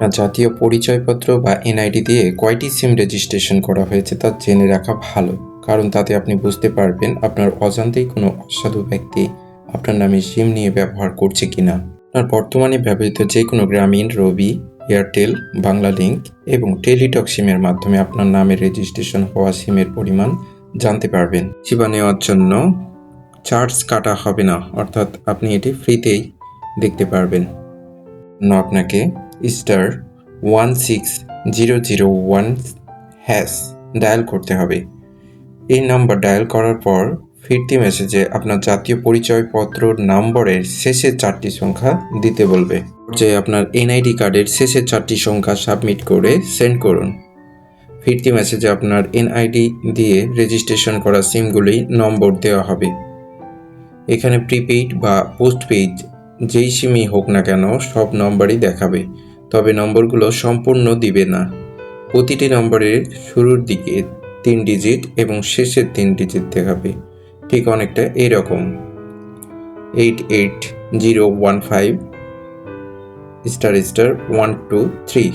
আপনার জাতীয় পরিচয়পত্র বা এনআইডি দিয়ে কয়টি সিম রেজিস্ট্রেশন করা হয়েছে তা জেনে রাখা ভালো। কারণ তাতে আপনি বুঝতে পারবেন আপনার অজান্তেই কোনো অসাধু ব্যক্তি আপনার নামে সিম নিয়ে ব্যবহার করছে কিনা। আপনার বর্তমানে ব্যবহৃত যে কোনো গ্রামীণ, রবি, এয়ারটেল বাংলা লিঙ্ক এবং টেলিটক সিমের মাধ্যমে আপনার নামে রেজিস্ট্রেশন হওয়া সিমের পরিমাণ জানতে পারবেন। সেবা নেওয়ার জন্য চার্জ কাটা হবে না, অর্থাৎ আপনি এটি ফ্রিতেই দেখতে পারবেন। আপনাকে। Star one six zero zero one hash dial করতে হবে। এই নাম্বার ডায়াল করার পর ফিরতি মেসেজে আপনার জাতীয় পরিচয়পত্র নম্বরের শেষের চারটি সংখ্যা দিতে বলবে। যে আপনার এনআইডি কার্ডের শেষের চারটি সংখ্যা সাবমিট করে সেন্ড করুন। ফিরতি মেসেজে আপনার এনআইডি দিয়ে রেজিস্ট্রেশন করা সিমগুলি নম্বর দেওয়া হবে। এখানে প্রিপেইড বা পোস্টপেইড যেই সিমই হোক না কেন সব নম্বরই দেখাবে। তবে নম্বরগুলো সম্পূর্ণ দিবে না। প্রতিটি নম্বরের শুরুর দিকে তিন ডিজিট এবং শেষের তিন ডিজিট দেখাবে। ঠিক অনেকটা এরকম। Eight eight zero one five star star one two three